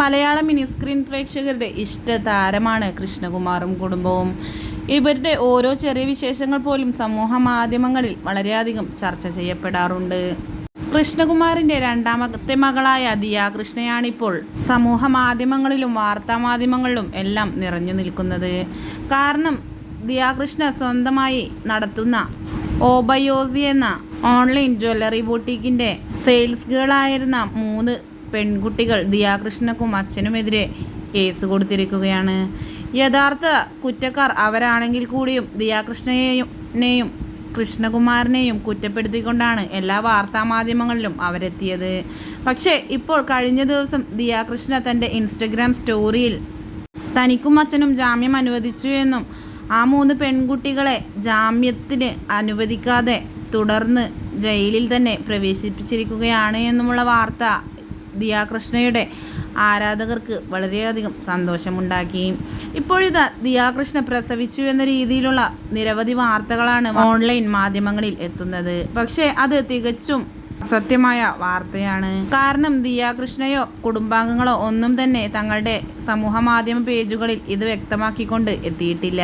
മലയാള mini screen പ്രേക്ഷകരുടെ ഇഷ്ട താരമാണ് കൃഷ്ണകുമാറും കുടുംബവും. ഇവരുടെ ഓരോ ചെറിയ വിശേഷങ്ങൾ പോലും സമൂഹ മാധ്യമങ്ങളിൽ വളരെയധികം ചർച്ച ചെയ്യപ്പെടാറുണ്ട്. കൃഷ്ണകുമാറിന്റെ രണ്ടാമത്തെ മകളായ ദിയ കൃഷ്ണയാണിപ്പോൾ സമൂഹ മാധ്യമങ്ങളിലും വാർത്താ മാധ്യമങ്ങളിലും എല്ലാം നിറഞ്ഞു നിൽക്കുന്നത്. കാരണം ദിയാകൃഷ്ണ സ്വന്തമായി നടത്തുന്ന ഓബയോസി എന്ന ഓൺലൈൻ ജ്വല്ലറി ബൂട്ടീക്കിന്റെ സെയിൽസ് ഗേൾ ഗേളായിരുന്ന മൂന്ന് പെൺകുട്ടികൾ ദിയാകൃഷ്ണക്കും അച്ഛനുമെതിരെ കേസ് കൊടുത്തിരിക്കുകയാണ്. യഥാർത്ഥ കുറ്റക്കാർ അവരാണെങ്കിൽ കൂടിയും ദിയാകൃഷ്ണയെയും കൃഷ്ണകുമാരനെയും കുറ്റപ്പെടുത്തിക്കൊണ്ടാണ് എല്ലാ വാർത്താമാധ്യമങ്ങളിലും അവരെത്തിയത്. പക്ഷേ ഇപ്പോൾ കഴിഞ്ഞ ദിവസം ദിയാകൃഷ്ണ തന്റെ ഇൻസ്റ്റഗ്രാം സ്റ്റോറിയിൽ തനിക്കും അച്ഛനും ജാമ്യം അനുവദിച്ചു എന്നും ആ മൂന്ന് പെൺകുട്ടികളെ ജാമ്യത്തിന് അനുവദിക്കാതെ തുടർന്ന് ജയിലിൽ തന്നെ പ്രവേശിപ്പിച്ചിരിക്കുകയാണ് എന്നുമുള്ള വാർത്ത ദിയാകൃഷ്ണയുടെ ആരാധകർക്ക് വളരെയധികം സന്തോഷമുണ്ടാക്കി ഇപ്പോഴിതാ ദിയാകൃഷ്ണ പ്രസവിച്ചു എന്ന രീതിയിലുള്ള നിരവധി വാർത്തകളാണ് ഓൺലൈൻ മാധ്യമങ്ങളിൽ എത്തുന്നത്. പക്ഷേ അത് തികച്ചും സത്യമായ വാർത്തയാണ്. കാരണം ദിയാകൃഷ്ണയോ കുടുംബാംഗങ്ങളോ ഒന്നും തന്നെ തങ്ങളുടെ സമൂഹ മാധ്യമ പേജുകളിൽ ഇത് വ്യക്തമാക്കിക്കൊണ്ട് എത്തിയിട്ടില്ല.